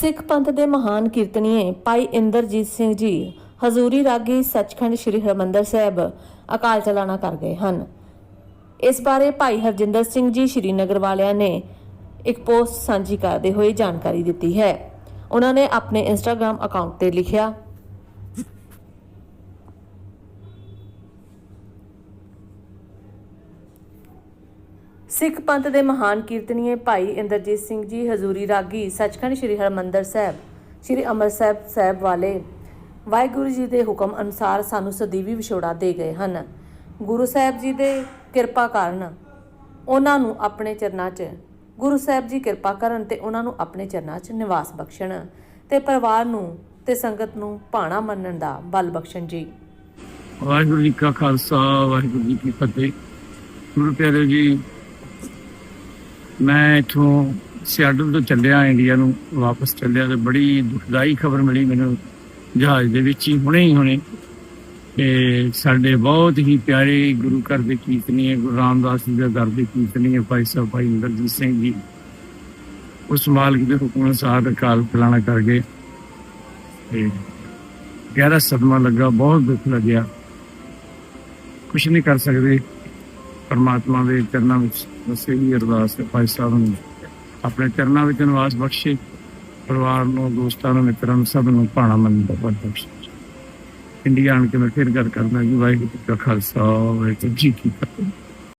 ਸਿੱਖ ਪੰਥ ਦੇ ਮਹਾਨ ਕੀਰਤਨੀਏ ਭਾਈ ਇੰਦਰਜੀਤ ਸਿੰਘ ਜੀ, ਹਜ਼ੂਰੀ ਰਾਗੀ ਸੱਚਖੰਡ ਸ੍ਰੀ ਹਰਿਮੰਦਰ ਸਾਹਿਬ, ਅਕਾਲ ਚਲਾਣਾ ਕਰ ਗਏ ਹਨ। ਇਸ ਬਾਰੇ ਭਾਈ ਹਰਜਿੰਦਰ ਸਿੰਘ ਜੀ ਸ਼੍ਰੀਨਗਰ ਵਾਲਿਆਂ ਨੇ ਇੱਕ ਪੋਸਟ ਸਾਂਝੀ ਕਰਦੇ ਹੋਏ ਜਾਣਕਾਰੀ ਦਿੱਤੀ ਹੈ। ਉਹਨਾਂ ਨੇ ਆਪਣੇ ਇੰਸਟਾਗ੍ਰam ਅਕਾਊਂਟ ਤੇ ਲਿਖਿਆ ਸਿੱਖ ਪੰਥ ਦੇ ਮਹਾਨ ਕੀਰਤਨੀਏ ਭਾਈ ਇੰਦਰਜੀਤ ਸਿੰਘ ਜੀ, ਹਜ਼ੂਰੀ ਰਾਗੀ, ਸੱਚਖੰਡ ਸ੍ਰੀ ਹਰਿਮੰਦਰ ਸਾਹਿਬ, ਸ੍ਰੀ ਅੰਮ੍ਰਿਤਸਰ ਸਾਹਿਬ ਵਾਲੇ ਵਾਹਿਗੁਰੂ ਜੀ ਦੇ ਹੁਕਮ ਅਨੁਸਾਰ ਸਾਨੂੰ ਸਦੀਵੀ ਵਿਛੋੜਾ ਦੇ ਗਏ ਹਨ। ਗੁਰੂ ਸਾਹਿਬ ਜੀ ਦੇ ਕਿਰਪਾ ਕਾਰਨ ਉਹਨਾਂ ਨੂੰ ਆਪਣੇ ਚਰਨਾਂ 'ਚ, ਗੁਰੂ ਸਾਹਿਬ ਜੀ ਕਿਰਪਾ ਕਰਨ ਤੇ ਉਹਨਾਂ ਨੂੰ ਆਪਣੇ ਚਰਨਾਂ 'ਚ ਨਿਵਾਸ ਬਖਸ਼ਣ ਤੇ ਪਰਿਵਾਰ ਨੂੰ ਤੇ ਸੰਗਤ ਨੂੰ ਭਾਣਾ ਮੰਨਣ ਦਾ ਬਲ ਬਖਸ਼ਣ ਜੀ। ਵਾਹਿਗੁਰੂ ਜੀ ਕਾ ਖਾਲਸਾ, ਵਾਹਿਗੁਰੂ ਜੀ ਕੀ ਫਤਿਹ। ਗੁਰੂ ਪਿਆਰੇ ਜੀ ਮੈਂ ਇਥੋਂ ਸਿਆਟਲ ਤੋਂ ਚੱਲਿਆ, ਇੰਡੀਆ ਨੂੰ ਵਾਪਸ ਚੱਲਿਆ ਤੇ ਬੜੀ ਦੁਖਦਾਈ ਖਬਰ ਮਿਲੀ ਮੈਨੂੰ ਜਹਾਜ਼ ਦੇ ਵਿੱਚ ਹੀ, ਹੁਣੇ ਹੀ, ਹੁਣੇ। ਤੇ ਸਾਡੇ ਬਹੁਤ ਹੀ ਪਿਆਰੇ ਗੁਰੂ ਘਰ ਦੇ ਹੈ, ਗੁਰੂ ਰਾਮਦਾਸ ਜੀ ਦਾ ਦਰ ਦੇ ਹੈ, ਭਾਈ ਸਾਹਿਬ, ਭਾਈ ਇੰਦਰਜੀਤ ਸਿੰਘ ਜੀ। ਉਸ ਮਾਲਕ ਦੇ ਹੁਕਮ ਅਨੁਸਾਰ ਅਕਾਲ ਫਲਾਣਾ ਕਰ ਗਏ। ਤੇ ਗਹਿਰਾ ਸਦਮਾ ਲੱਗਾ, ਬਹੁਤ ਦੁੱਖ ਲੱਗਿਆ। ਕੁਛ ਨਹੀਂ ਕਰ ਸਕਦੇ। ਪਰਮਾਤਮਾ ਦੇ ਚਰਨਾਂ ਵਿੱਚ ਬਸ ਅਰਦਾਸ ਹੈ ਭਾਈ ਸਾਹਿਬ ਨੂੰ ਆਪਣੇ ਚਰਨਾਂ ਵਿੱਚ ਨਿਵਾਸ ਬਖਸ਼ੇ, ਪਰਿਵਾਰ ਨੂੰ, ਦੋਸਤਾਂ ਨੂੰ, ਮਿੱਤਰਾਂ ਨੂੰ, ਸਭ ਨੂੰ ਭਾਣਾ ਮੰਨ ਬਖਸ਼ੇ ਇੰਡੀਆ ਆਣ ਕੇ ਮੈਂ ਫਿਰ ਗੱਲ ਕਰਦਾ ਜੀ, ਵਾਹਿਗੁਰੂ ਜੀ ਕਾ ਖਾਲਸਾ, ਵਾਹਿਗੁਰੂ ਜੀ ਕੀ ਫਤਿਹ।